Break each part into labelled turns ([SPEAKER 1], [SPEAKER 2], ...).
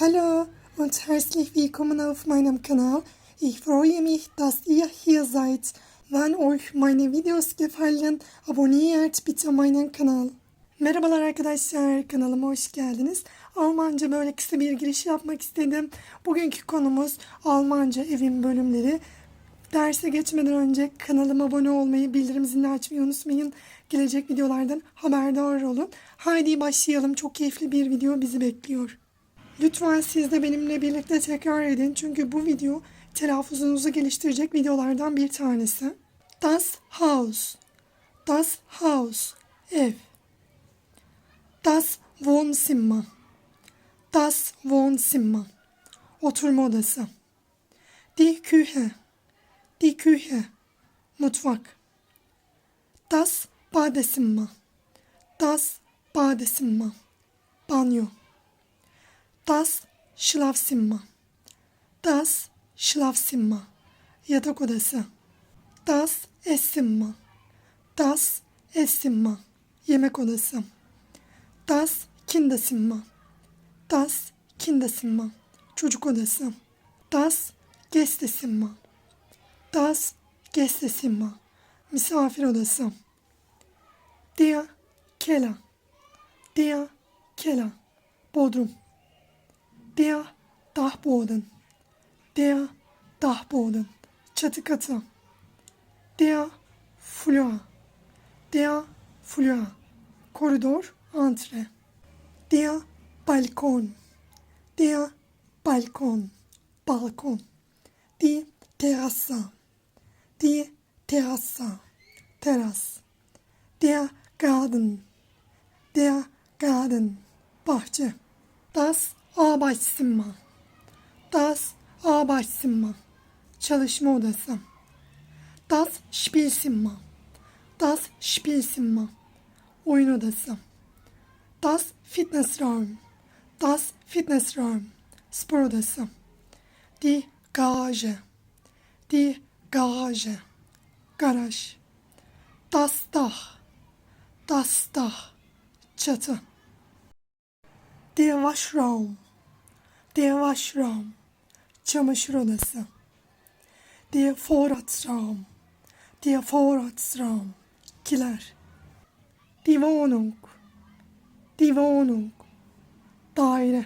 [SPEAKER 1] Hallo und herzlich willkommen auf meinem Kanal. Ich freue mich, dass ihr hier seid. Wenn euch meine Videos gefallen, abonniert bitte meinen Kanal. Merhabalar arkadaşlar, kanalıma hoş geldiniz. Almanca böyle kısa bir giriş yapmak istedim. Bugünkü konumuz Almanca evin bölümleri. Derse geçmeden önce kanalıma abone olmayı, bildirim zilini açmayı unutmayın. Gelecek videolardan haberdar olun. Haydi başlayalım. Çok keyifli bir video bizi bekliyor. Lütfen siz de benimle birlikte tekrar edin. Çünkü bu video telaffuzunuzu geliştirecek videolardan bir tanesi. Das Haus. Das Haus. Ev. Das Wohnzimmer. Das Wohnzimmer. Oturma odası. Die Küche. Die Küche. Mutfak. Das Badezimmer. Das Badezimmer. Banyo. Das Schlafzimmer. Das Schlafzimmer. Yatak odası. Das Esszimmer. Das Esszimmer. Yemek odası. Das Kinderzimmer. Das Kinderzimmer. Çocuk odası. Das Gästezimmer. Das Gästezimmer. Misafir odası. Der Keller. Der Keller. Bodrum. Der Dachboden. Der Dachboden. Çatı katı. Der Flur. Der Flur. Koridor, antre. Der Balkon. Der Balkon. Balkon. Die Terrasse. Die Terrasse. Teras. Der Garten. Der Garten. Bahçe. Das Arbeitszimmer. Das Arbeitszimmer. Çalışma odası. Das Spielzimmer. Das Spielzimmer. Oyun odası. Das Fitnessraum. Das Fitnessraum. Spor odası. Die Garage. Die Garage. Garaj. Das Dach. Das Dach. Çatı. Der Waschraum. Der Waschraum. Çamaşır odası. Der Vorratsraum. Kiler. Die Wohnung. Daire.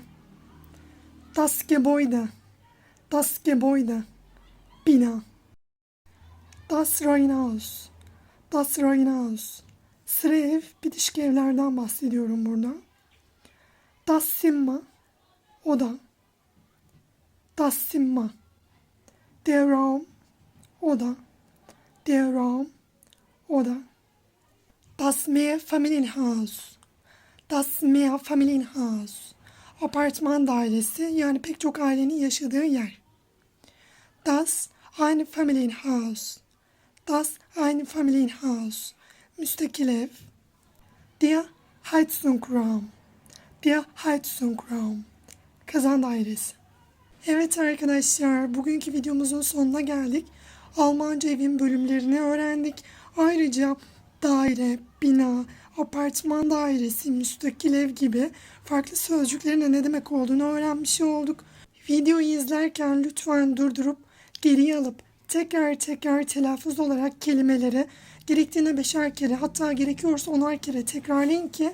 [SPEAKER 1] Das Gebäude. Das Gebäude. Bina. Das Reihenhaus. Das Reihenhaus. Sıra ev, bitişik evlerden bahsediyorum burada. Das Zimmer. Oda. Das Zimmer. Der Raum. Oda. Der Raum. Oda. Das Mehrfamilienhaus. Das Mehrfamilienhaus. Apartman dairesi yani pek çok ailenin yaşadığı yer. Das Einfamilienhaus. Das Einfamilienhaus. Müstakil ev. Der Heizungraum. Der Heizungraum. Kazan dairesi. Evet arkadaşlar, bugünkü videomuzun sonuna geldik. Almanca evin bölümlerini öğrendik. Ayrıca daire, bina, apartman dairesi, müstakil ev gibi farklı sözcüklerin ne demek olduğunu öğrenmiş olduk. Videoyu izlerken lütfen durdurup geriye alıp tekrar tekrar telaffuz olarak kelimeleri gerektiğine beşer kere hatta gerekiyorsa onar kere tekrarlayın ki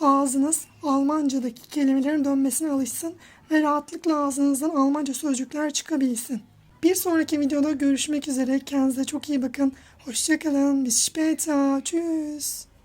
[SPEAKER 1] ağzınız Almancadaki kelimelerin dönmesine alışsın ve rahatlıkla ağzınızdan Almanca sözcükler çıkabilsin. Bir sonraki videoda görüşmek üzere. Kendinize çok iyi bakın. Hoşçakalın. Bis später. Tschüss.